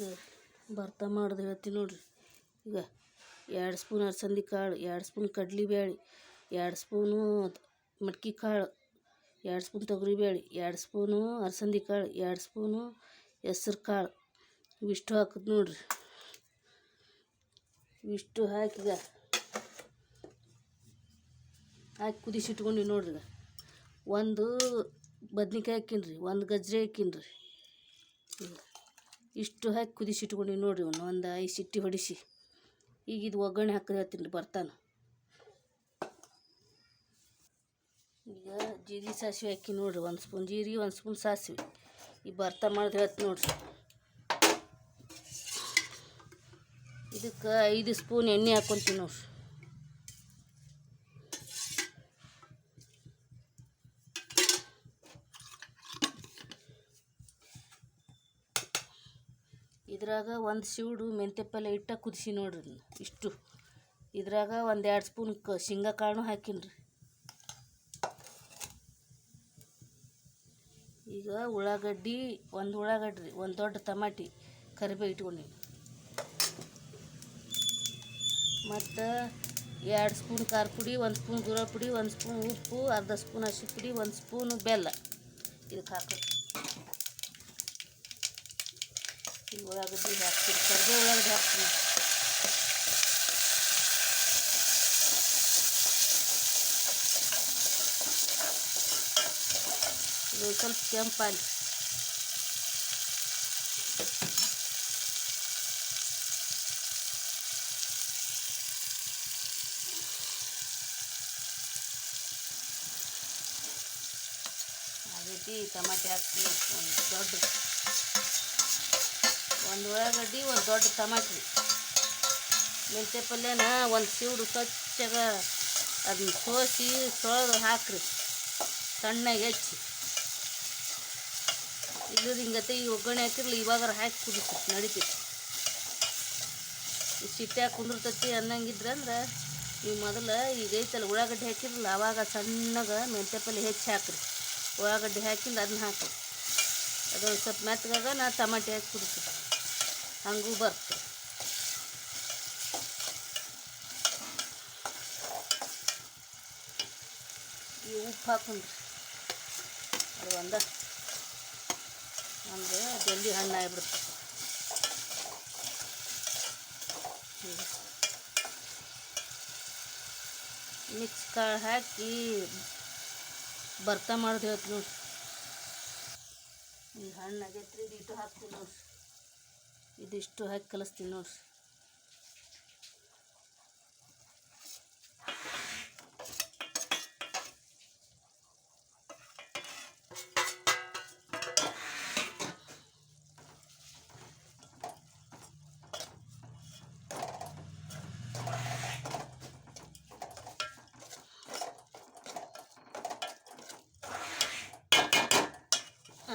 ಈಗ ಭರ್ತಾ ಮಾಡೋದು ಹೇಳ್ತೀನಿ ನೋಡಿರಿ. ಈಗ ಎರಡು ಸ್ಪೂನ್ ಅಲಸಂದಿ ಕಾಳು, ಎರಡು ಸ್ಪೂನ್ ಕಡ್ಲೆಬೇಳೆ ಎರಡು ಸ್ಪೂನು ಮಟ್ಕಿ ಕಾಳು, ಎರಡು ಸ್ಪೂನ್ ತೊಗರಿಬೇಳೆ ಎರಡು ಸ್ಪೂನು ಅಲಸಂದಿ ಕಾಳು, ಎರಡು ಸ್ಪೂನು ಹೆಸ್ರು ಕಾಳು. ಇವಿಷ್ಟು ಹಾಕಿದ್ ನೋಡಿರಿ. ಇವಿಷ್ಟು ಹಾಕಿ ಈಗ ಹಾಕಿ ಕುದಿಸಿಟ್ಕೊಂಡ್ವಿ ನೋಡ್ರಿ ಒಂದು ಬದ್ನಿಕಾಯಿ ಹಾಕಿನ್ರಿ, ಒಂದು ಗಜ್ಜರಿ ಹಾಕಿನ್ರಿ. ಇಷ್ಟು ಹಾಕಿ ಕುದಿಸಿಟ್ಕೊಂಡು ನೋಡಿರಿ ಒಂದು ಒಂದು ಐದು ಸಿಟ್ಟಿ ಹೊಡಿಸಿ. ಈಗ ಇದು ಒಗ್ಗರಣೆ ಹಾಕಿ ಹೇಳ್ತೀನಿ ಬರ್ತಾನೆ. ಈಗ ಜೀರಿಗೆ ಸಾಸಿವೆ ಹಾಕಿ ನೋಡ್ರಿ, ಒಂದು ಸ್ಪೂನ್ ಜೀರಿಗೆ, ಒಂದು ಸ್ಪೂನ್ ಸಾಸಿವೆ. ಈ ಬರ್ತಾ ಮಾಡಿದ್ರೆ ಹೇಳ್ತೀನಿ ನೋಡ್ರಿ. ಇದಕ್ಕೆ ಐದು ಸ್ಪೂನ್ ಎಣ್ಣೆ ಹಾಕ್ಕೊಂತೀನಿ ನೋಡ್ರಿ. ಇದ್ರಾಗ ಒಂದು ಸೀಡು ಮೆಂತ್ಯ ಪಲ್ಯ ಇಟ್ಟು ಕುದಿಸಿ ನೋಡ್ರಿ ಇಷ್ಟು. ಇದ್ರಾಗ ಒಂದು ಎರಡು ಸ್ಪೂನ್ ಕ ಶೇಂಗಾ ಕಾಳು ಹಾಕಿನ್ರಿ. ಈಗ ಉಳ್ಳಾಗಡ್ಡಿ, ಒಂದು ಉಳ್ಳಾಗಡ್ಡಿ ರೀ ಒಂದು ದೊಡ್ಡ ಟಮಾಟಿ, ಕರಿಬೇವು ಇಟ್ಕೊಂಡಿನಿ. ಮತ್ತು ಎರಡು ಸ್ಪೂನ್ ಖಾರ ಪುಡಿ, ಒಂದು ಸ್ಪೂನ್ ಗುರ ಪುಡಿ, ಒಂದು ಸ್ಪೂನ್ ಉಪ್ಪು, ಅರ್ಧ ಸ್ಪೂನ್ ಹಸಿ ಪುಡಿ, ಒಂದು ಸ್ಪೂನು ಬೆಲ್ಲ. ಇದಕ್ಕೆ ಹಾಕೋದು ಈ ಉಳ್ಳಾಗಡ್ಡಿ ಹಾಕ್ತೀನಿ ಕರಿಬೇವು ಉಳ್ಳಾಗಡ್ಡಿ ಹಾಕ್ತೀನಿ ಇದು ಸ್ವಲ್ಪ ಕೆಂಪಾಗಿ ಆ ರೀತಿ ಟಮಾಟೆ ಹಾಕ್ತೀನಿ ಒಂದು ದೊಡ್ಡ ಒಂದು ಉಳ್ಳಾಗಡ್ಡಿ ಒಂದು ದೊಡ್ಡ ಟಮಾಟಿ ಮೆಂತ್ಯ ಪಲ್ಯನ ಒಂದು ಸಿವುಡು ಸ್ವಚ್ಛಗ ಅದನ್ನ ಸೋಸಿ ತೊಳೆದು ಹಾಕ್ರಿ ಸಣ್ಣಗೆ ಹೆಚ್ಚಿ. ಇಲ್ಲದ ಹಿಂಗತೆ ಈ ಒಗ್ಗರಣೆ ಹಾಕಿರ್ಲಿ, ಇವಾಗಾರ ಹಾಕಿ ಕುದಿಸ್ತೈತಿ ನಡಿತೈತಿ. ಈ ಸಿಟ್ಟ್ಯಾಗ ಕುಂದಿರ್ತತಿ ಅನ್ನಂಗಿದ್ರೆ ಅಂದ್ರೆ ನೀವು ಮೊದಲು ಈಗ ಐತಲ್ಲ, ಉಳ್ಳಾಗಡ್ಡಿ ಹಾಕಿರಲ್ಲ ಅವಾಗ ಸಣ್ಣಗೆ ಮೆಂತ್ಯ ಪಲ್ಯ ಹೆಚ್ಚಿ ಹಾಕ್ರಿ. ಉಳ್ಳಾಗಡ್ಡಿ ಹಾಕಿಂದ ಅದನ್ನ ಹಾಕ್ರಿ. ಅದೊಂದು ಸ್ವಲ್ಪ ಮೆತ್ತಗಾಗ ನಾ ಟಮಾಟೆ ಹಾಕಿ ಕುದಿಸ್ತೀನಿ ಹಂಗೂ ಬರ್ತದೆ ಈ ಉಪ್ಪು ಹಾಕೊಂಡ್ರಿ. ಅದು ಒಂದು. ಅಂದ್ರೆ ಜಲ್ದಿ ಹಣ್ಣು ಆಗಿಬಿಡುತ್ತೆ. ಮಿಕ್ಸ್ ಕಾಳು ಹಾಕಿ ಬರ್ತಾ ಮಾಡ್ದು ಹೇಳ್ತೀನಿ ನೋಡ್ರಿ. ಈ ಹಣ್ಣು ಆಗೈತ್ರಿ, ಇದು ಇಟ್ಟು ಹಾಕ್ತೀನಿ ನೋಡ್ರಿ. ಇದಿಷ್ಟು ಹಾಕಿ ಕಲಿಸ್ತೀನಿ ನೋಡ್ರಿ.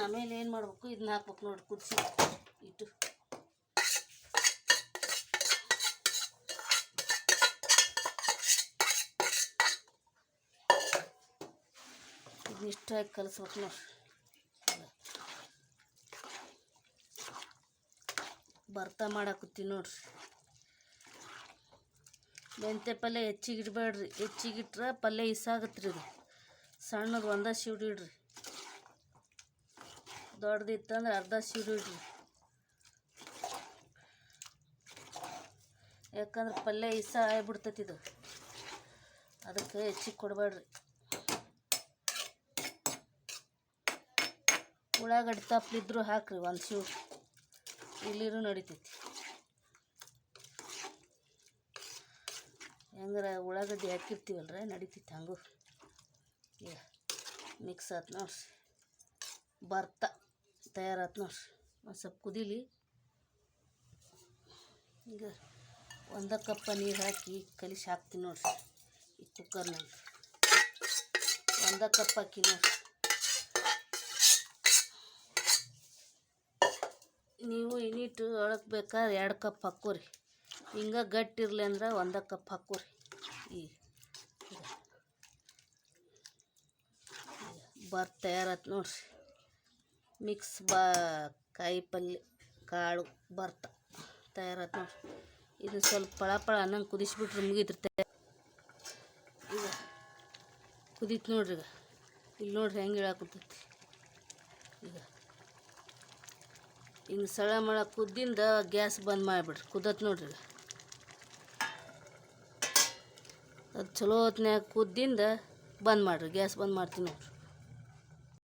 ಆಮೇಲೆ ಏನು ಮಾಡ್ಬೇಕು? ಇದನ್ನ ಹಾಕ್ಬೇಕು ನೋಡಿ ಕುದಿಸಿ. ಇಟ್ಟು. ಇದನ್ನ ಇಷ್ಟಾಗಿ ಕಲಿಸ್ಬೇಕು ನೋಡಿ. ಭರ್ತಾ ಮಾಡಾಕತ್ತೀವಿ ನೋಡ್ರಿ ಮೆಂತ್ಯ ಪಲ್ಯ ಹೆಚ್ಚಿಗೆ ಇಡಬೇಡ್ರಿ ಹೆಚ್ಚಿಗಿಟ್ರೆ ಪಲ್ಯ ಇಸಾಗತ್ತೆ ರೀ ಇದು ಸಣ್ಣದು ಒಂದ ಇಡ್ರಿ. ದೊಡ್ಡದಿತ್ತಂದ್ರೆ ಅರ್ಧ ಇಡ್ರಿ. ಯಾಕಂದ್ರೆ ಪಲ್ಯ ಇಸ ಆಗ್ಬಿಡ್ತೈತಿ ಇದು. ಅದಕ್ಕೆ ಹೆಚ್ಚಿಗೆ ಕೊಡಬೇಡ್ರಿ ಉಳ್ಳಾಗಡ್ಡಿ ತಪ್ಪಲಿದ್ರು ಹಾಕ್ರಿ, ಒಂದು ಶಿವ ಇಲ್ಲಿರೂ ನಡಿತೈತಿ. ಹೆಂಗಾರ ಉಳ್ಳಾಗಡ್ಡಿ ಹಾಕಿರ್ತೀವಲ್ರ, ನಡಿತೈತಿ ಹಂಗೂ. ಈಗ ಮಿಕ್ಸ್ ಆತು ನೋಡ್ರಿ. ಬರ್ತಾ, ತಯಾರಾತು ನೋಡ್ರಿ. ಒಂದು ಸ್ವಲ್ಪ ಕುದೀಲಿ. ಈಗ ಒಂದ ಕಪ್ಪ ನೀರು ಹಾಕಿ ಕಲಿಸಿ ಹಾಕ್ತೀನಿ ನೋಡ್ರಿ ಈ ಕುಕ್ಕರ್ನಾಗ ಒಂದ ಕಪ್ ಹಾಕಿ ನೋಡ್ರಿ. ನೀವು ಇನಿಟ್ಟು ಬೇಕಾದ್ರೆ ಎರಡು ಕಪ್ ಹಾಕೋರಿ. ಹಿಂಗೆ ಗಟ್ಟಿ ಇರಲಿ ಅಂದ್ರೆ ಒಂದು ಕಪ್ ಹಾಕೋರಿ. ಈ ಬರ್ ತಯಾರಾತು ನೋಡ್ರಿ. ಮಿಕ್ಸ್ ಬಾ ಕಾಯಿ ಪಲ್ಯ ಕಾಳು ಬರ್ತ ತಯಾರಾತ್ ನೋಡ್ರಿ. ಇದು ಸ್ವಲ್ಪ ಪಳ ಪಳ ಅನ್ನಂಗೆ ಕುದಿಸ್ಬಿಟ್ರೆ ಮುಗಿತಿರ್ತೆ ಈಗ ಕುದೀತು ನೋಡ್ರಿ ಈಗ. ಇಲ್ಲಿ ನೋಡ್ರಿ ಹೆಂಗೆ ಇಳಾಕತ್ತೈತಿ. ಈಗ ಹಿಂಗೆ ಸಳ ಮಳ ಕುದ್ದಿಂದ ಗ್ಯಾಸ್ ಬಂದ್ ಮಾಡಿಬಿಡ್ರಿ, ಕುದತ್ ನೋಡ್ರಿ. ಅದು ಚಲೋ ಹೊತ್ನ್ಯಾಗ ಕುದ್ದಿಂದ ಬಂದ್ ಮಾಡಿರಿ, ಗ್ಯಾಸ್ ಬಂದ್ ಮಾಡ್ತೀನಿ ನೋಡ್ರಿ.